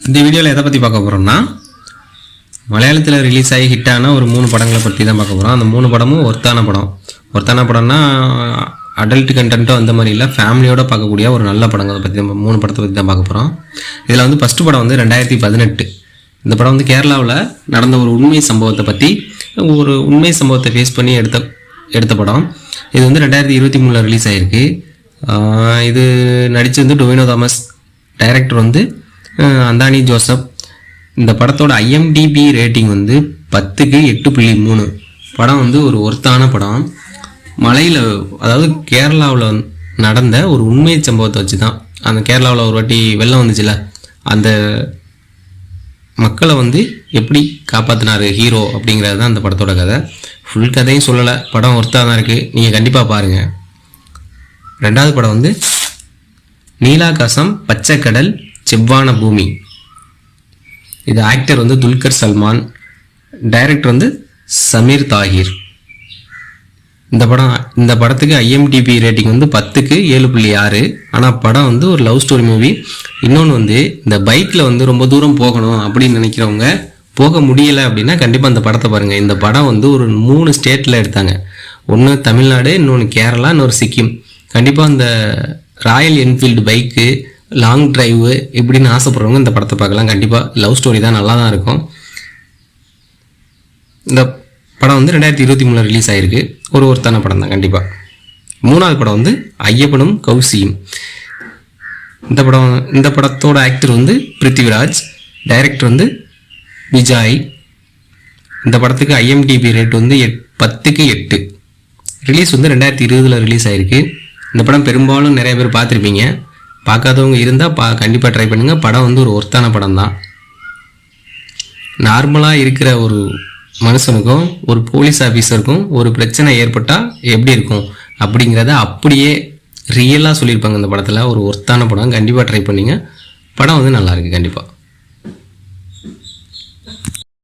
இந்த வீடியோவில் எதை பற்றி பார்க்க போகிறோம்னா மலையாளத்தில் ரிலீஸ் ஆகி ஹிட்டான ஒரு மூணு படங்களை பற்றி தான் பார்க்க போகிறோம் அந்த மூணு படமும் ஒர்த்தான படம். ஒர்த்தான படம்னா அடல்ட் கண்டென்ட்டோ அந்த மாதிரி இல்லை ஃபேமிலியோட பார்க்கக்கூடிய ஒரு நல்ல படங்களை பற்றி மூணு படத்தை பற்றி தான் பார்க்க போகிறோம் இதில் வந்து ஃபஸ்ட்டு படம் வந்து ரெண்டாயிரத்தி பதினெட்டு. இந்த படம் வந்து கேரளாவில் நடந்த ஒரு உண்மை சம்பவத்தை பற்றி ஒரு உண்மை சம்பவத்தை ஃபேஸ் பண்ணி எடுத்த எடுத்த படம். இது வந்து ரெண்டாயிரத்தி இருபத்தி மூணில் ரிலீஸ் ஆகிருக்கு இது நடித்து வந்து டொவினோ தாமஸ் டைரக்டர் வந்து அந்தானி ஜோசப். இந்த படத்தோட ஐஎம்டிபி ரேட்டிங் வந்து பத்துக்கு எட்டு புள்ளி மூணு. படம் வந்து ஒரு ஒர்த்தான படம். மலையில் அதாவது கேரளாவில் நடந்த ஒரு உண்மை சம்பவத்தை வச்சு தான் அந்த கேரளாவில் ஒரு வாட்டி வெள்ளம் வந்துச்சுல அந்த மக்களை வந்து எப்படி காப்பாற்றினாரு ஹீரோ அப்படிங்கிறது தான் அந்த படத்தோட கதை. ஃபுல் கதையும் சொல்லலை. படம் ஒர்த்தாக தான் இருக்குது நீங்கள் கண்டிப்பாக பாருங்கள் ரெண்டாவது படம் வந்து நீலாகாசம் பச்சை கடல் செவ்வான பூமி. இது ஆக்டர் வந்து துல்கர் சல்மான். டைரக்டர் வந்து சமீர் தாகிர். இந்த படம் இந்த படத்துக்கு ஐஎம்டிபி ரேட்டிங் வந்து பத்துக்கு ஏழு புள்ளி ஆறு. ஆனால் படம் வந்து ஒரு லவ் ஸ்டோரி மூவி இன்னொன்று வந்து இந்த பைக்கில் வந்து ரொம்ப தூரம் போகணும் அப்படின்னு நினைக்கிறவங்க போக முடியலை அப்படின்னா கண்டிப்பாக அந்த படத்தை பாருங்கள் இந்த படம் வந்து ஒரு மூணு ஸ்டேட்டில் எடுத்தாங்க. ஒன்று தமிழ்நாடு இன்னொன்று கேரளா இன்னொரு சிக்கிம். கண்டிப்பாக இந்த Royal Enfield bike long drive இப்படின்னு ஆசைப்படுறவங்க இந்த படத்தை பார்க்கலாம். கண்டிப்பாக லவ் ஸ்டோரி தான் நல்லா தான் இருக்கும். இந்த படம் வந்து ரெண்டாயிரத்தி இருபத்தி மூணில் ரிலீஸ் ஆயிருக்கு. ஒரு ஒருத்தான படம் தான் கண்டிப்பாக மூணாவது படம் வந்து ஐயப்பனும் கௌசியும். இந்த படம் இந்த படத்தோட ஆக்டர் வந்து பிருத்திவிராஜ் டைரக்டர் வந்து விஜய். இந்த படத்துக்கு ஐஎம்டிபி ரேட் வந்து எட் பத்துக்கு எட்டு. ரிலீஸ் வந்து ரெண்டாயிரத்தி இருபதில் ரிலீஸ் ஆயிருக்கு. இந்த படம் பெரும்பாலும் நிறைய பேர் பார்த்துருப்பீங்க. பார்க்காதவங்க இருந்தால் பா கண்டிப்பாக ட்ரை பண்ணுங்கள் படம் வந்து ஒரு ஒர்த்தான படம் தான். நார்மலாக இருக்கிற ஒரு மனுஷனுக்கும் ஒரு போலீஸ் ஆஃபீஸருக்கும் ஒரு பிரச்சனை ஏற்பட்டால் எப்படி இருக்கும்? அப்படிங்கிறத அப்படியே ரியலாக சொல்லியிருப்பாங்க இந்த படத்தில். ஒரு ஒர்த்தான படம். கண்டிப்பாக ட்ரை பண்ணிங்க. படம் வந்து நல்லாயிருக்கு கண்டிப்பாக